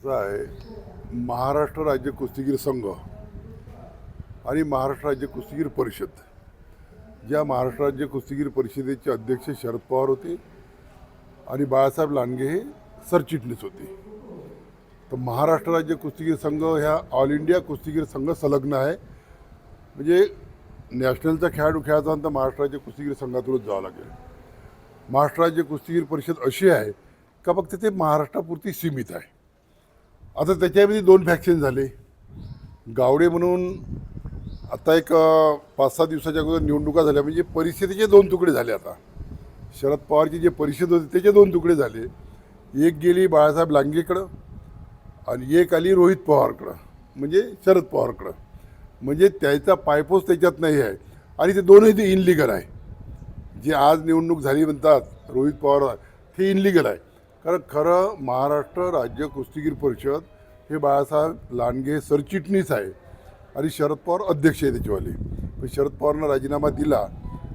असं आहे महाराष्ट्र राज्य कुस्तीगीर संघ आणि महाराष्ट्र राज्य कुस्तीगीर परिषद. ज्या महाराष्ट्र राज्य कुस्तीगीर परिषदेचे अध्यक्ष शरद पवार होते आणि बाळासाहेब लांडगे हे सरचिटणीस होते. तर महाराष्ट्र राज्य कुस्तीगीर संघ ह्या ऑल इंडिया कुस्तीगीर संघ संलग्न आहे. म्हणजे नॅशनलचा खेळाडू खेळायचा तर महाराष्ट्र राज्य कुस्तीगीर संघातूनच जावं लागेल. महाराष्ट्र राज्य कुस्तीगीर परिषद अशी आहे का फक्त ते महाराष्ट्रापुरती सीमित आहे? आता त्याच्यामध्ये दोन फॅक्शन झाले. गावडे म्हणून आता एक पाच सहा दिवसाच्या अगोदर निवडणुका झाल्या. म्हणजे परिषदेचे दोन तुकडे झाले आता. शरद पवारची जे परिषद होती त्याचे दोन तुकडे झाले. एक गेली बाळासाहेब लांगेकडं आणि एक आली रोहित पवारकडं. म्हणजे शरद पवारकडं. म्हणजे त्याचा पायपोस त्याच्यात नाही आहे. आणि ते दोनही ते इनलिगल आहे. जे आज निवडणूक झाली म्हणतात रोहित पवार ते इनलिगल आहे. कारण खरं महाराष्ट्र राज्य कुस्तीगीर परिषद हे बाळासाहेब लांडगे सरचिटणीस आहे. आणि शरद पवार अध्यक्ष आहे त्याच्यावाले पण शरद पवारनं राजीनामा दिला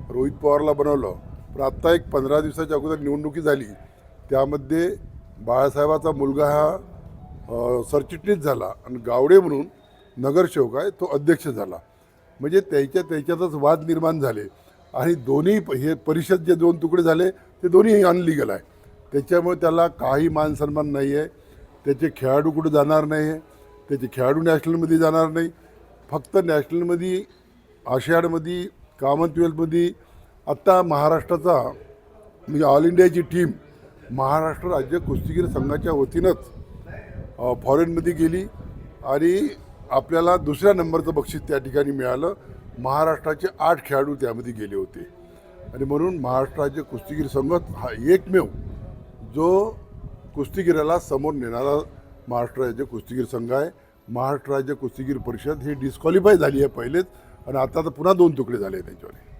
रोहित पवारला बनवलं पण आत्ता एक पंधरा दिवसाच्या अगोदर निवडणुकी झाली त्यामध्ये बाळासाहेबाचा मुलगा हा सरचिटणीस झाला आणि गावडे म्हणून नगरसेवक आहे तो अध्यक्ष झाला. म्हणजे त्याच्या त्याच्यातच वाद निर्माण झाले. आणि दोन्ही प- हे परिषद जे दोन तुकडे झाले ते दोन्ही अनलिगल आहे. त्याच्यामुळे त्याला काही मानसन्मान नाही आहे त्याचे खेळाडू कुठे जाणार नाही आहे त्याचे खेळाडू नॅशनलमध्ये जाणार नाही. फक्त नॅशनलमध्ये आशियाडमध्ये कॉमनवेल्थमध्ये आत्ता महाराष्ट्राचा म्हणजे ऑल इंडियाची टीम महाराष्ट्र राज्य कुस्तीगीर संघाच्या वतीनंच फॉरेनमध्ये गेली आणि आपल्याला दुसऱ्या नंबरचं बक्षीस त्या ठिकाणी मिळालं. महाराष्ट्राचे आठ खेळाडू त्यामध्ये गेले होते. आणि म्हणून महाराष्ट्र राज्य कुस्तीगीर संघ हा एकमेव जो कुस्तीगिराला समोर नेणारा महाराष्ट्र राज्य कुस्तीगीर संघ आहे. महाराष्ट्र राज्य कुस्तीगीर परिषद ही डिस्क्वालिफाय झाली आहे पहिलेच. आणि आता तर पुन्हा दोन तुकडे झाले त्याच्यावर.